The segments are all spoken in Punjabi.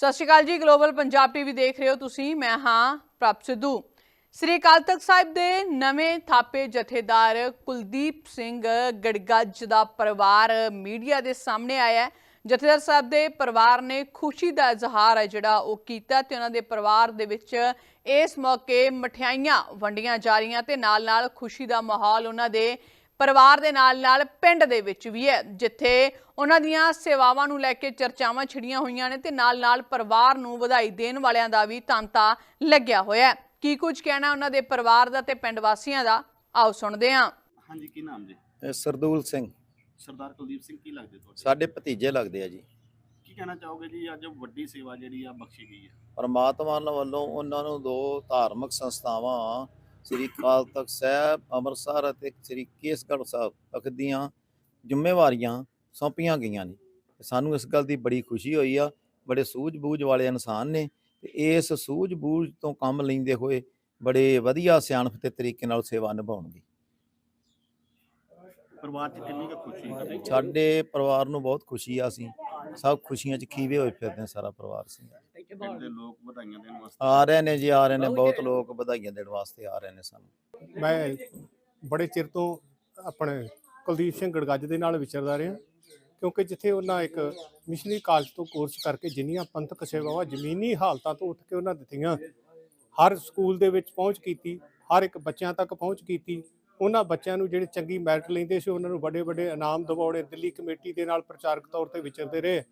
ਸਤਿ ਸ਼੍ਰੀ ਅਕਾਲ ਜੀ ਗਲੋਬਲ ਪੰਜਾਬ ਟੀਵੀ ਦੇਖ ਰਹੇ ਹੋ ਤੁਸੀਂ, ਮੈਂ ਹਾਂ ਪ੍ਰਭ ਸਿੱਧੂ। ਸ੍ਰੀ ਅਕਾਲ ਤਖਤ ਸਾਹਿਬ ਦੇ ਨਵੇਂ ਥਾਪੇ ਜਥੇਦਾਰ ਕੁਲਦੀਪ ਸਿੰਘ ਗੜਗੱਜ ਦਾ ਪਰਿਵਾਰ ਮੀਡੀਆ ਦੇ ਸਾਹਮਣੇ ਆਇਆ ਹੈ। ਜਥੇਦਾਰ ਸਾਹਿਬ ਦੇ ਪਰਿਵਾਰ ਨੇ ਖੁਸ਼ੀ ਦਾ ਇਜ਼ਹਾਰ ਹੈ ਜਿਹੜਾ ਉਹ ਕੀਤਾ ਤੇ ਉਹਨਾਂ ਦੇ ਪਰਿਵਾਰ ਦੇ ਵਿੱਚ ਇਸ ਮੌਕੇ ਮਠਿਆਈਆਂ ਵੰਡੀਆਂ ਜਾ ਰਹੀਆਂ ਤੇ ਨਾਲ-ਨਾਲ ਖੁਸ਼ੀ ਦਾ ਮਾਹੌਲ ਉਹਨਾਂ ਦੇ ਪਰਿਵਾਰ ਦੇ ਨਾਲ-ਨਾਲ ਪਿੰਡ ਦੇ ਵਿੱਚ ਵੀ ਹੈ ਜਿੱਥੇ ਉਹਨਾਂ ਦੀਆਂ ਸੇਵਾਵਾਂ ਨੂੰ ਲੈ ਕੇ ਚਰਚਾਵਾਂ ਛਿੜੀਆਂ ਹੋਈਆਂ ਨੇ ਤੇ ਨਾਲ-ਨਾਲ ਪਰਿਵਾਰ ਨੂੰ ਵਧਾਈ ਦੇਣ ਵਾਲਿਆਂ ਦਾ ਵੀ ਤਾਂਤਾ ਲੱਗਿਆ ਹੋਇਆ ਹੈ। ਕੀ ਕੁਝ ਕਹਿਣਾ ਉਹਨਾਂ ਦੇ ਪਰਿਵਾਰ ਦਾ ਤੇ ਪਿੰਡ ਵਾਸੀਆਂ ਦਾ? ਆਓ ਸੁਣਦੇ ਹਾਂ। ਹਾਂਜੀ ਕੀ ਨਾਮ ਜੀ? ਇਹ ਸਰਦੂਲ ਸਿੰਘ। ਸਰਦਾਰ ਕੁਲਦੀਪ ਸਿੰਘ ਕੀ ਲੱਗਦੇ ਤੁਹਾਡੇ? ਸਾਡੇ ਭਤੀਜੇ ਲੱਗਦੇ ਆ ਜੀ। ਕੀ ਕਹਿਣਾ ਚਾਹੋਗੇ ਜੀ? ਅੱਜ ਵੱਡੀ ਸੇਵਾ ਜਿਹੜੀ ਆ ਬਖਸ਼ੀ ਗਈ ਹੈ ਪਰਮਾਤਮਾ ਵੱਲੋਂ ਉਹਨਾਂ ਨੂੰ ਦੋ ਧਾਰਮਿਕ ਸੰਸਥਾਵਾਂ ਸ੍ਰੀ ਅਕਾਲ ਤਖਤ ਸਾਹਿਬ ਅੰਮ੍ਰਿਤਸਰ ਅਤੇ ਸ੍ਰੀ ਕੇਸਗੜ੍ਹ ਸਾਹਿਬ ਤਖਤ ਦੀਆਂ ਜ਼ਿੰਮੇਵਾਰੀਆਂ ਸੌਂਪੀਆਂ ਗਈਆਂ ਨੇ। ਸਾਨੂੰ ਇਸ ਗੱਲ ਦੀ ਬੜੀ ਖੁਸ਼ੀ ਹੋਈ ਆ ਬੜੇ ਸੂਝ-ਬੂਝ ਵਾਲੇ ਇਨਸਾਨ ਨੇ ਤੇ ਇਸ ਸੂਝ-ਬੂਝ ਤੋਂ ਕੰਮ ਲੈਂਦੇ ਹੋਏ ਬੜੇ ਵਧੀਆ ਸਿਆਣਪ ਤੇ ਤਰੀਕੇ ਨਾਲ ਸੇਵਾ ਨਿਭਾਉਣਗੇ। ਪਰਿਵਾਰ 'ਚ ਕਿੰਨੀ ਕੁ ਖੁਸ਼ੀ ਹੈ? ਸਾਡੇ ਪਰਿਵਾਰ ਨੂੰ ਬਹੁਤ ਖੁਸ਼ੀ ਆ ਅਸੀਂ ਸਭ ਖੁਸ਼ੀਆਂ 'ਚ ਖੀਵੇ ਹੋਏ ਫਿਰਦੇ ਹਾਂ ਸਾਰਾ ਪਰਿਵਾਰ ਸੀ ਪਿੰਡ ਦੇ ਲੋਕ ਵਧਾਈਆਂ ਦੇਣ ਵਾਸਤੇ ਆ ਰਹੇ ਨੇ ਜੀ ਆ ਰਹੇ ਨੇ ਬਹੁਤ ਲੋਕ ਵਧਾਈਆਂ ਦੇਣ ਵਾਸਤੇ ਆ ਰਹੇ ਨੇ ਸਾਨੂੰ। ਮੈਂ ਬੜੇ ਚਿਰ ਤੋਂ ਆਪਣੇ ਕੁਲਦੀਪ ਸਿੰਘ ਗੜਗੱਜ ਦੇ ਨਾਲ ਵਿਚਰਦਾ ਰਿਹਾ ਕਿਉਂਕਿ ਜਿੱਥੇ ਉਹਨਾਂ ਇੱਕ ਮਿਸ਼ਨਰੀ ਕਾਲਜ ਤੋਂ ਕੋਰਸ ਕਰਕੇ ਜਿੰਨੀਆਂ ਪੰਥਕ ਸੇਵਾਵਾਂ ਜ਼ਮੀਨੀ ਹਾਲਤਾਂ ਤੋਂ ਉੱਠ ਕੇ ਉਹਨਾਂ ਦਿੱਤੀਆਂ ਹਰ ਸਕੂਲ ਦੇ ਵਿੱਚ ਪਹੁੰਚ ਕੀਤੀ ਹਰ ਇੱਕ ਬੱਚਿਆਂ ਤੱਕ ਪਹੁੰਚ ਕੀਤੀ ਉਹਨਾਂ ਬੱਚਿਆਂ ਨੂੰ ਜਿਹੜੇ ਚੰਗੀ ਮੈਰਿਟ ਲੈਂਦੇ ਸੀ ਉਹਨਾਂ ਨੂੰ ਵੱਡੇ ਵੱਡੇ ਇਨਾਮ ਦਿਵਾਉਣੇ ਦਿੱਲੀ ਕਮੇਟੀ ਦੇ ਨਾਲ ਪ੍ਰਚਾਰਕ ਤੌਰ ਤੇ ਵਿਚਰਦੇ ਰਹੇ।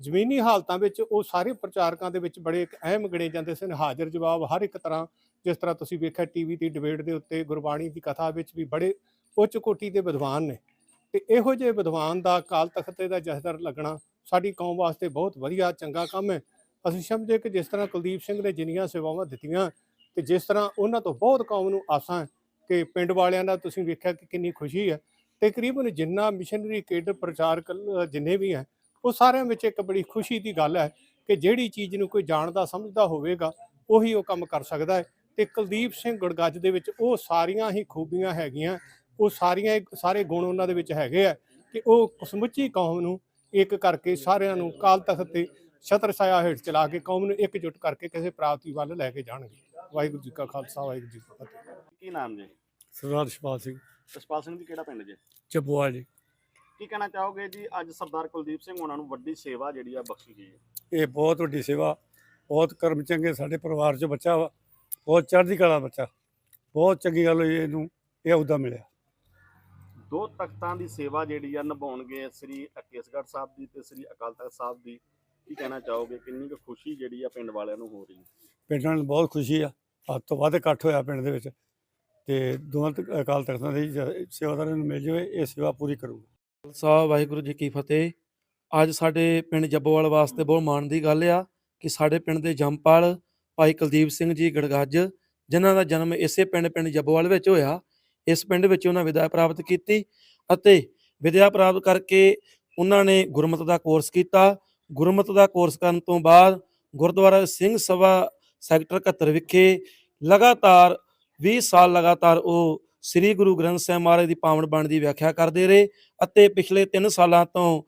ਜ਼ਮੀਨੀ ਹਾਲਤਾਂ ਵਿੱਚ ਉਹ ਸਾਰੇ ਪ੍ਰਚਾਰਕਾਂ ਦੇ ਵਿੱਚ ਬੜੇ ਇੱਕ ਅਹਿਮ ਗਣੇ ਜਾਂਦੇ ਸਨ। ਹਾਜ਼ਰ ਜਵਾਬ ਹਰ ਇੱਕ ਤਰ੍ਹਾਂ, ਜਿਸ ਤਰ੍ਹਾਂ ਤੁਸੀਂ ਵੇਖਿਆ ਟੀਵੀ ਦੀ ਡਿਬੇਟ ਦੇ ਉੱਤੇ, ਗੁਰਬਾਣੀ ਦੀ ਕਥਾ ਵਿੱਚ ਵੀ ਬੜੇ ਉੱਚ ਕੋਟੀ ਦੇ ਵਿਦਵਾਨ ਨੇ। ਤੇ ਇਹੋ ਜਿਹੇ ਵਿਦਵਾਨ ਦਾ ਕਾਲ ਤਖਤ ਦਾ ਜਥੇਦਾਰ ਲੱਗਣਾ ਸਾਡੀ ਕੌਮ ਵਾਸਤੇ ਬਹੁਤ ਵਧੀਆ, ਚੰਗਾ ਕੰਮ ਹੈ। ਅਸੀਂ ਸਮਝੇ ਕਿ ਜਿਸ ਤਰ੍ਹਾਂ ਕੁਲਦੀਪ ਸਿੰਘ ਨੇ ਜਿੰਨੀਆਂ ਸੇਵਾਵਾਂ ਦਿੱਤੀਆਂ ਤੇ ਜਿਸ ਤਰ੍ਹਾਂ ਉਹਨਾਂ ਤੋਂ ਬਹੁਤ ਕੌਮ ਨੂੰ ਆਸਾਂ ਕਿ ਪਿੰਡ ਵਾਲਿਆਂ ਦਾ ਤੁਸੀਂ ਵੇਖਿਆ ਕਿ ਕਿੰਨੀ ਖੁਸ਼ੀ ਹੈ। ਤਕਰੀਬਨ ਜਿੰਨਾ ਮਿਸ਼ਨਰੀ ਕੇਡਰ ਪ੍ਰਚਾਰਕ ਜਿੰਨੇ ਵੀ ਹੈ ਉਹ ਸਾਰਿਆਂ ਵਿੱਚ ਇੱਕ ਬੜੀ ਖੁਸ਼ੀ ਦੀ ਗੱਲ ਹੈ ਕਿ ਜਿਹੜੀ ਚੀਜ਼ ਨੂੰ ਕੋਈ ਜਾਣਦਾ ਸਮਝਦਾ ਹੋਵੇਗਾ ਉਹੀ ਉਹ ਕੰਮ ਕਰ ਸਕਦਾ ਹੈ। ਤੇ ਕੁਲਦੀਪ ਸਿੰਘ ਗੜਗੱਜ ਦੇ ਵਿੱਚ ਉਹ ਸਾਰੀਆਂ ਹੀ ਖੂਬੀਆਂ ਹੈਗੀਆਂ ਉਹ ਸਾਰੀਆਂ ਸਾਰੇ ਗੁਣ ਉਹਨਾਂ ਦੇ ਵਿੱਚ ਹੈਗੇ ਆ ਕਿ ਉਹ ਸਮੁੱਚੀ ਕੌਮ ਨੂੰ ਇੱਕ ਕਰਕੇ ਸਾਰਿਆਂ ਨੂੰ ਕਾਲ ਤਖਤ ਤੇ ਛਤਰ ਛਾਇਆ ਹੇਠ ਚਲਾ ਕੇ ਕੌਮ ਨੂੰ ਇਕਜੁੱਟ ਕਰਕੇ ਕਿਸੇ ਪ੍ਰਾਪਤੀ ਵੱਲ ਲੈ ਕੇ ਜਾਣਗੇ। ਵਾਹਿਗੁਰੂ ਜੀ ਕਾ ਖਾਲਸਾ ਵਾਹਿਗੁਰੂ ਜੀ ਕੀ ਫਤਿਹ। ਕੀ ਨਾਮ ਜੀ? ਸਰਦਾਰ ਸ਼ਪਾਲ ਸਿੰਘ। ਜਸਪਾਲ ਸਿੰਘ ਜੀ ਕਿਹੜਾ ਪਿੰਡ ਜੀ? ਚੱਬੂਆ ਜੀ। ਕੀ ਕਹਿਣਾ ਚਾਹੋਗੇ ਜੀ? ਅੱਜ ਸਰਦਾਰ ਕੁਲਦੀਪ ਸਿੰਘ ਉਹਨਾਂ ਨੂੰ ਵੱਡੀ ਸੇਵਾ ਜਿਹੜੀ ਆ ਬਖਸ਼ੀ ਗਈ ਹੈ। ਇਹ ਬਹੁਤ ਵੱਡੀ ਸੇਵਾ ਬਹੁਤ ਕਰਮ ਚੰਗੇ ਸਾਡੇ ਪਰਿਵਾਰ 'ਚ ਬੱਚਾ ਵਾ ਬਹੁਤ ਚੜ੍ਹਦੀ ਕਲਾ ਬੱਚਾ ਬਹੁਤ ਚੰਗੀ ਗੱਲ ਹੋਈ ਇਹਨੂੰ ਇਹ ਅਹੁਦਾ ਮਿਲਿਆ। ਦੋ ਤਖਤਾਂ ਦੀ ਸੇਵਾ ਜਿਹੜੀ ਆ ਨਿਭਾਉਣਗੇ ਸ੍ਰੀ ਕੇਸਗੜ੍ਹ ਸਾਹਿਬ ਦੀ ਤੇ ਸ੍ਰੀ ਅਕਾਲ ਤਖਤ ਸਾਹਿਬ ਦੀ। ਕੀ ਕਹਿਣਾ ਚਾਹੋਗੇ? ਕਿੰਨੀ ਕੁ ਖੁਸ਼ੀ ਜਿਹੜੀ ਆ ਪਿੰਡ ਵਾਲਿਆਂ ਨੂੰ ਹੋ ਰਹੀ ਹੈ? ਪਿੰਡਾਂ ਨੂੰ ਬਹੁਤ ਖੁਸ਼ੀ ਆ ਹੱਦ ਤੋਂ ਵੱਧ ਇਕੱਠ ਹੋਇਆ ਪਿੰਡ ਦੇ ਵਿੱਚ ਤੇ ਦੋਵਾਂ ਤ- ਅਕਾਲ ਤਖਤਾਂ ਦੀ ਸੇਵਾਦਾਰਾਂ ਨੂੰ ਮਿਲ ਜਾਵੇ ਇਹ ਸੇਵਾ ਪੂਰੀ ਕਰੂਗਾ। ਖਾਲਸਾ, ਵਾਹਿਗੁਰੂ ਜੀ ਕੀ ਫਤਿਹ। ਅੱਜ ਸਾਡੇ ਪਿੰਡ ਜੱਬੋਵਾਲ ਵਾਸਤੇ ਬਹੁਤ ਮਾਣ ਦੀ ਗੱਲ ਆ ਕਿ ਸਾਡੇ ਪਿੰਡ ਦੇ ਜੰਪਾਲ ਭਾਈ ਕੁਲਦੀਪ ਸਿੰਘ ਜੀ ਗੜਗੱਜ, ਜਿਨ੍ਹਾਂ ਦਾ ਜਨਮ ਇਸੇ ਪਿੰਡ ਪਿੰਡ ਜੱਬੋਵਾਲ ਵਿੱਚ ਹੋਇਆ। ਇਸ ਪਿੰਡ ਵਿੱਚ ਉਹਨਾਂ ਵਿਦਿਆ ਪ੍ਰਾਪਤ ਕੀਤੀ ਅਤੇ ਵਿਦਿਆ ਪ੍ਰਾਪਤ ਕਰਕੇ ਉਹਨਾਂ ਨੇ ਗੁਰਮਤਿ ਦਾ ਕੋਰਸ ਕੀਤਾ। ਗੁਰਮਤਿ ਦਾ ਕੋਰਸ ਕਰਨ ਤੋਂ ਬਾਅਦ ਗੁਰਦੁਆਰਾ ਸਿੰਘ ਸਭਾ ਸੈਕਟਰ 71 ਵਿਖੇ ਲਗਾਤਾਰ 20 ਸਾਲ ਲਗਾਤਾਰ ਉਹ ਸ੍ਰੀ ਗੁਰੂ ਗ੍ਰੰਥ ਸਾਹਿਬ ਮਹਾਰਾਜ ਦੀ ਪਾਵਨ ਬਾਣੀ ਦੀ ਵਿਆਖਿਆ ਕਰਦੇ ਰਹੇ ਅਤੇ ਪਿਛਲੇ 3 ਸਾਲਾਂ ਤੋਂ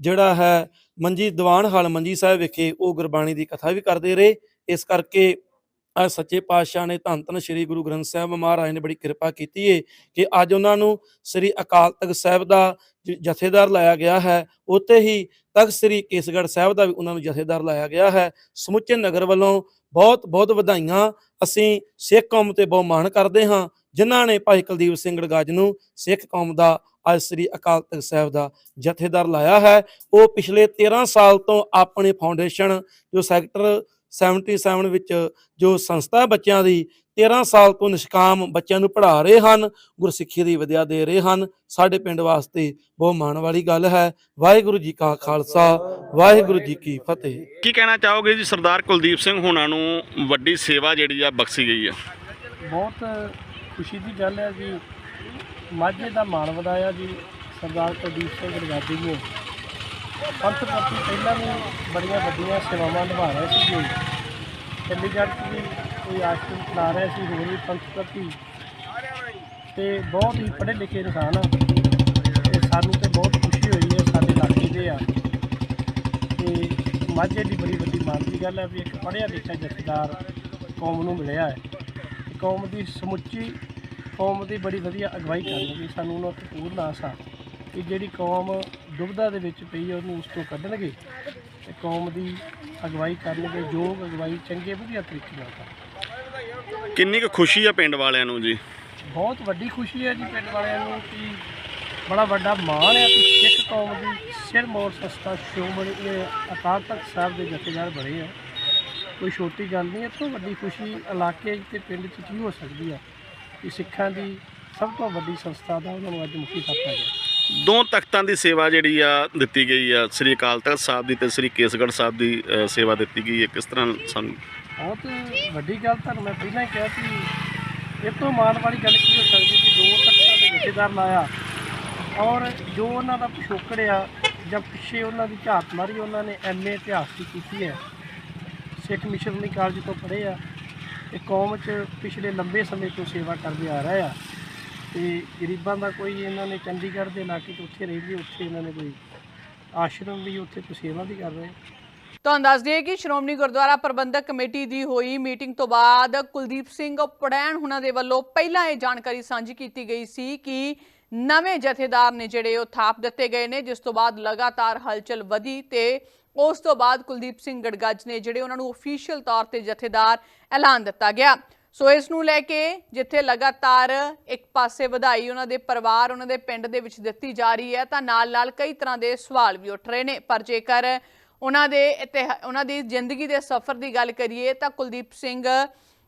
ਜਿਹੜਾ ਹੈ ਮੰਜੀ ਦੀਵਾਨ ਹਾਲ ਮੰਜੀ ਸਾਹਿਬ ਵਿਖੇ ਉਹ ਗੁਰਬਾਣੀ ਦੀ ਕਥਾ ਵੀ ਕਰਦੇ ਰਹੇ। ਇਸ ਕਰਕੇ ਅੱਜ ਸੱਚੇ ਪਾਤਸ਼ਾਹ ਨੇ ਧੰਨ ਧੰਨ ਸ੍ਰੀ ਗੁਰੂ ਗ੍ਰੰਥ ਸਾਹਿਬ ਮਹਾਰਾਜ ਨੇ ਬੜੀ ਕਿਰਪਾ ਕੀਤੀ ਹੈ ਕਿ ਅੱਜ ਉਹਨਾਂ ਨੂੰ ਸ੍ਰੀ ਅਕਾਲ ਤਖਤ ਸਾਹਿਬ ਦਾ ਜ- ਜਥੇਦਾਰ ਲਾਇਆ ਗਿਆ ਹੈ। ਉੱਥੇ ਹੀ ਤਖਤ ਸ੍ਰੀ ਕੇਸਗੜ੍ਹ ਸਾਹਿਬ ਦਾ ਵੀ ਉਹਨਾਂ ਨੂੰ ਜਥੇਦਾਰ ਲਾਇਆ ਗਿਆ ਹੈ। ਸਮੁੱਚੇ ਨਗਰ ਵੱਲੋਂ ਬਹੁਤ ਬਹੁਤ ਵਧਾਈਆਂ ਅਸੀਂ ਸਿੱਖ ਕੌਮ ਤੇ ਬਹੁਤ ਮਾਣ ਕਰਦੇ ਹਾਂ। ਜਿਨ੍ਹਾਂ ਨੇ ਭਾਈ ਕੁਲਦੀਪ ਸਿੰਘ ਗੜਗੱਜ ਨੂੰ ਸਿੱਖ ਕੌਮ ਦਾ ਅੱਜ ਸ੍ਰੀ ਅਕਾਲ ਤਖਤ ਸਾਹਿਬ ਦਾ ਜਥੇਦਾਰ ਲਾਇਆ ਹੈ। ਉਹ ਪਿਛਲੇ 13 ਸਾਲ ਤੋਂ ਆਪਣੀ ਫਾਊਂਡੇਸ਼ਨ ਜੋ ਸੈਕਟਰ 77 ਵਿੱਚ ਜੋ ਸੰਸਥਾ ਬੱਚਿਆਂ ਦੀ 13 ਸਾਲ ਤੋਂ ਨਿਸ਼ਕਾਮ ਬੱਚਿਆਂ ਨੂੰ ਪੜ੍ਹਾ ਰਹੇ ਹਨ ਗੁਰਸਿੱਖੀ ਦੀ ਵਿਦਿਆ ਦੇ ਰਹੇ ਹਨ। ਸਾਡੇ ਪਿੰਡ ਵਾਸਤੇ ਬਹੁਤ ਮਾਣ ਵਾਲੀ ਗੱਲ ਹੈ। ਵਾਹਿਗੁਰੂ ਜੀ ਕਾ ਖਾਲਸਾ ਵਾਹਿਗੁਰੂ ਜੀ ਕੀ ਫਤਿਹ। ਕੀ ਕਹਿਣਾ ਚਾਹੋਗੇ ਜੀ ਸਰਦਾਰ ਕੁਲਦੀਪ ਸਿੰਘ ਹੋਣਾ ਨੂੰ ਵੱਡੀ ਸੇਵਾ ਜਿਹੜੀ ਆ ਬਖਸ਼ੀ ਗਈ ਆ? ਬਹੁਤ ਖੁਸ਼ੀ ਦੀ ਗੱਲ ਹੈ ਜੀ। ਮਾਝੇ ਦਾ ਮਾਣ ਵਧਾਇਆ ਜੀ ਸਰਦਾਰ ਕੁਲਦੀਪ ਸਿੰਘ ਗਰਗਾਦੀ ਨੇ। ਪੰਥ ਪ੍ਰਤੀ ਪਹਿਲਾਂ ਵੀ ਬੜੀਆਂ ਵੱਡੀਆਂ ਸੇਵਾਵਾਂ ਨਿਭਾ ਰਹੇ ਸੀ ਜੀ। ਚੰਡੀਗੜ੍ਹ 'ਚ ਵੀ ਕੋਈ ਆਸ਼ਰਮ ਚਲਾ ਰਹੇ ਸੀ, ਹੋਰ ਵੀ ਪੰਥ ਪ੍ਰਤੀ ਤੇ ਬਹੁਤ ਹੀ ਪੜ੍ਹੇ ਲਿਖੇ ਇਨਸਾਨ ਆ। ਤੇ ਸਾਨੂੰ ਤੇ ਬਹੁਤ ਖੁਸ਼ੀ ਹੋਈ ਹੈ, ਸਾਡੇ ਇਲਾਕੇ ਦੇ ਆ। ਤੇ ਮਾਝੇ ਦੀ ਬੜੀ ਵੱਡੀ ਮਾਣ ਦੀ ਗੱਲ ਹੈ ਵੀ ਇੱਕ ਪੜ੍ਹਿਆ ਲਿਖਿਆ ਜਥੇਦਾਰ ਕੌਮ ਨੂੰ ਮਿਲਿਆ ਹੈ। ਕੌਮ ਦੀ ਸਮੁੱਚੀ ਕੌਮ ਦੀ ਬੜੀ ਵਧੀਆ ਅਗਵਾਈ ਕਰਨਗੇ ਸਾਨੂੰ ਉਹਨਾਂ ਤੇ ਪੂਰਨ ਆਸ ਆ ਕਿ ਜਿਹੜੀ ਕੌਮ ਦੁਬਦਾ ਦੇ ਵਿੱਚ ਪਈ ਹੈ ਉਹਨੂੰ ਉਸ ਤੋਂ ਕੱਢਣਗੇ ਤੇ ਕੌਮ ਦੀ ਅਗਵਾਈ ਕਰਨਗੇ ਯੋਗ ਅਗਵਾਈ ਚੰਗੇ ਵਧੀਆ ਤਰੀਕੇ ਨਾਲ ਕਰਨਗੇ। ਕਿੰਨੀ ਕੁ ਖੁਸ਼ੀ ਆ ਪਿੰਡ ਵਾਲਿਆਂ ਨੂੰ ਜੀ? ਬਹੁਤ ਵੱਡੀ ਖੁਸ਼ੀ ਹੈ ਜੀ ਪਿੰਡ ਵਾਲਿਆਂ ਨੂੰ ਕਿ ਬੜਾ ਵੱਡਾ ਮਾਣ ਹੈ ਕਿ ਸਿੱਖ ਕੌਮ ਦੀ ਸਿਰਮੌਰ ਸੰਸਥਾ ਸ਼੍ਰੋਮਣੀ ਇਹ ਅਕਾਲ ਤਖਤ ਸਾਹਿਬ ਦੇ ਜਥੇਦਾਰ ਬਣੇ ਆ। ਕੋਈ ਛੋਟੀ ਗੱਲ ਨਹੀਂ ਇਹ ਤੋਂ ਵੱਡੀ ਖੁਸ਼ੀ ਇਲਾਕੇ ਤੇ ਪਿੰਡ 'ਚ ਕੀ ਹੋ ਸਕਦੀ ਆ? ਕਿ ਸਿੱਖਾਂ ਦੀ ਸਭ ਤੋਂ ਵੱਡੀ ਸੰਸਥਾ ਦਾ ਉਹਨਾਂ ਨੂੰ ਅੱਜ ਮੁਖੀ ਥਾਪਿਆ ਗਿਆ। ਦੋ ਤਖਤਾਂ ਦੀ ਸੇਵਾ ਜਿਹੜੀ ਆ ਦਿੱਤੀ ਗਈ ਆ ਸ੍ਰੀ ਅਕਾਲ ਤਖਤ ਸਾਹਿਬ ਦੀ ਤੇ ਸ੍ਰੀ ਕੇਸਗੜ੍ਹ ਸਾਹਿਬ ਦੀ ਅ, ਸੇਵਾ ਦਿੱਤੀ ਗਈ ਹੈ ਕਿਸ ਤਰ੍ਹਾਂ ਸਾਨੂੰ ਬਹੁਤ ਵੱਡੀ ਗੱਲ ਤੁਹਾਨੂੰ ਮੈਂ ਪਹਿਲਾਂ ਹੀ ਕਿਹਾ ਸੀ ਇਹ ਤੋਂ ਮਾਣ ਵਾਲੀ ਗੱਲ ਕੀ ਹੋ ਸਕਦੀ ਕਿ ਦੋ ਤਖਤਾਂ ਦੇ ਜਥੇਦਾਰ ਲਾਇਆ ਔਰ ਜੋ ਉਹਨਾਂ ਦਾ ਪਿਛੋਕੜ ਆ ਜਾਂ ਪਿੱਛੇ ਉਹਨਾਂ ਦੀ ਝਾਤ ਮਾਰੀ ਉਹਨਾਂ ਨੇ ਐਮਏ ਇਤਿਹਾਸ ਦੀ ਕੀਤੀ ਹੈ। ਸਿੱਖ ਮਿਸ਼ਨਰੀ ਕਾਲਜ ਤੋਂ ਪੜ੍ਹੇ ਆ। ਤੇ ਕੌਮ 'ਚ ਪਿਛਲੇ ਲੰਬੇ ਸਮੇਂ ਤੋਂ ਸੇਵਾ ਕਰਦੇ ਆ ਰਹੇ ਆ। ਤੇ ਗਰੀਬਾਂ ਦਾ ਕੋਈ ਇਹਨਾਂ ਨੇ ਚੰਡੀਗੜ੍ਹ ਦੇ ਇਲਾਕੇ 'ਚ ਉੱਥੇ ਰਹਿੰਦੇ ਉੱਥੇ ਇਹਨਾਂ ਨੇ ਕੋਈ ਆਸ਼ਰਮ ਵੀ ਉੱਥੇ ਕੋਈ ਸੇਵਾ ਵੀ ਕਰ ਰਹੇ ਤੁਹਾਨੂੰ ਦੱਸ ਦਈਏ ਕਿ ਸ਼੍ਰੋਮਣੀ ਗੁਰਦੁਆਰਾ ਪ੍ਰਬੰਧਕ ਕਮੇਟੀ ਦੀ ਹੋਈ ਮੀਟਿੰਗ ਤੋਂ ਬਾਅਦ ਕੁਲਦੀਪ ਸਿੰਘ ਪੜੈਣ ਹੁਣਾਂ ਦੇ ਵੱਲੋਂ ਪਹਿਲਾਂ ਇਹ ਜਾਣਕਾਰੀ ਸਾਂਝੀ ਕੀਤੀ ਗਈ ਸੀ ਕਿ ਨਵੇਂ ਜਥੇਦਾਰ ਨੇ ਜਿਹੜੇ ਉਹ ਥਾਪ ਦਿੱਤੇ ਗਏ ਨੇ, ਜਿਸ ਤੋਂ ਬਾਅਦ ਲਗਾਤਾਰ ਹਲਚਲ ਵਧੀ ਤੇ ਉਸ ਤੋਂ ਬਾਅਦ ਕੁਲਦੀਪ ਸਿੰਘ ਗੜਗੱਜ ਨੇ ਜਿਹੜੇ ਉਹਨਾਂ ਨੂੰ ਅਫੀਸ਼ੀਅਲ ਤੌਰ ਤੇ ਜਥੇਦਾਰ ਐਲਾਨ ਦਿੱਤਾ ਗਿਆ। ਸੋ ਇਸ ਨੂੰ ਲੈ ਕੇ ਜਿੱਥੇ ਲਗਾਤਾਰ ਇੱਕ ਪਾਸੇ ਵਧਾਈ ਉਹਨਾਂ ਦੇ ਪਰਿਵਾਰ, ਉਹਨਾਂ ਦੇ ਪਿੰਡ ਦੇ ਵਿੱਚ ਦਿੱਤੀ ਜਾ ਰਹੀ ਹੈ, ਤਾਂ ਨਾਲ-ਨਾਲ ਕਈ ਤਰ੍ਹਾਂ ਦੇ ਸਵਾਲ ਵੀ ਉੱਠ ਰਹੇ ਨੇ। ਪਰ ਜੇਕਰ ਉਹਨਾਂ ਦੇ ਇਤਿਹਾ- ਉਹਨਾਂ ਦੀ ਜ਼ਿੰਦਗੀ ਦੇ ਸਫ਼ਰ ਦੀ ਗੱਲ ਕਰੀਏ, ਤਾਂ ਕੁਲਦੀਪ ਸਿੰਘ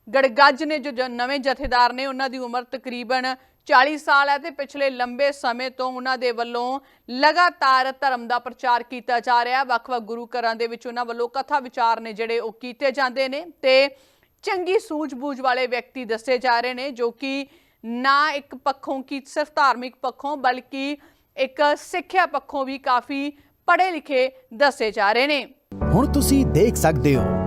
ਗੜਗੱਜ ਨੇ ਜੋ ਜ- ਨਵੇਂ ਜਥੇਦਾਰ ਨੇ ਉਹਨਾਂ ਦੀ ਉਮਰ ਤਕਰੀਬਨ 40 ਸਾਲ ਹੈ ਤੇ ਪਿਛਲੇ ਲੰਬੇ ਸਮੇਂ ਤੋਂ ਉਹਨਾਂ ਦੇ ਵੱਲੋਂ ਲਗਾਤਾਰ ਧਰਮ ਦਾ ਪ੍ਰਚਾਰ ਕੀਤਾ ਜਾ ਰਿਹਾ ਹੈ। ਵੱਖ-ਵੱਖ ਗੁਰੂ ਘਰਾਂ ਦੇ ਵਿੱਚ ਉਹਨਾਂ ਵੱਲੋਂ ਕਥਾ ਵਿਚਾਰ ਨੇ ਜਿਹੜੇ ਉਹ ਕੀਤੇ ਜਾਂਦੇ ਨੇ ਤੇ ਚੰਗੀ ਸੂਝ-ਬੂਝ ਵਾਲੇ ਵਿਅਕਤੀ ਦੱਸੇ ਜਾ ਰਹੇ ਨੇ ਜੋ ਕਿ ਨਾ ਇੱਕ ਪੱਖੋਂ ਕੀ ਸਿਰਫ ਧਾਰਮਿਕ ਪੱਖੋਂ ਬਲਕਿ ਇੱਕ ਸਿੱਖਿਆ ਪੱਖੋਂ ਵੀ ਕਾਫੀ ਪੜ੍ਹੇ ਲਿਖੇ ਦੱਸੇ ਜਾ ਰਹੇ ਨੇ। ਹੁਣ ਤੁਸੀਂ ਦੇਖ ਸਕਦੇ ਹੋ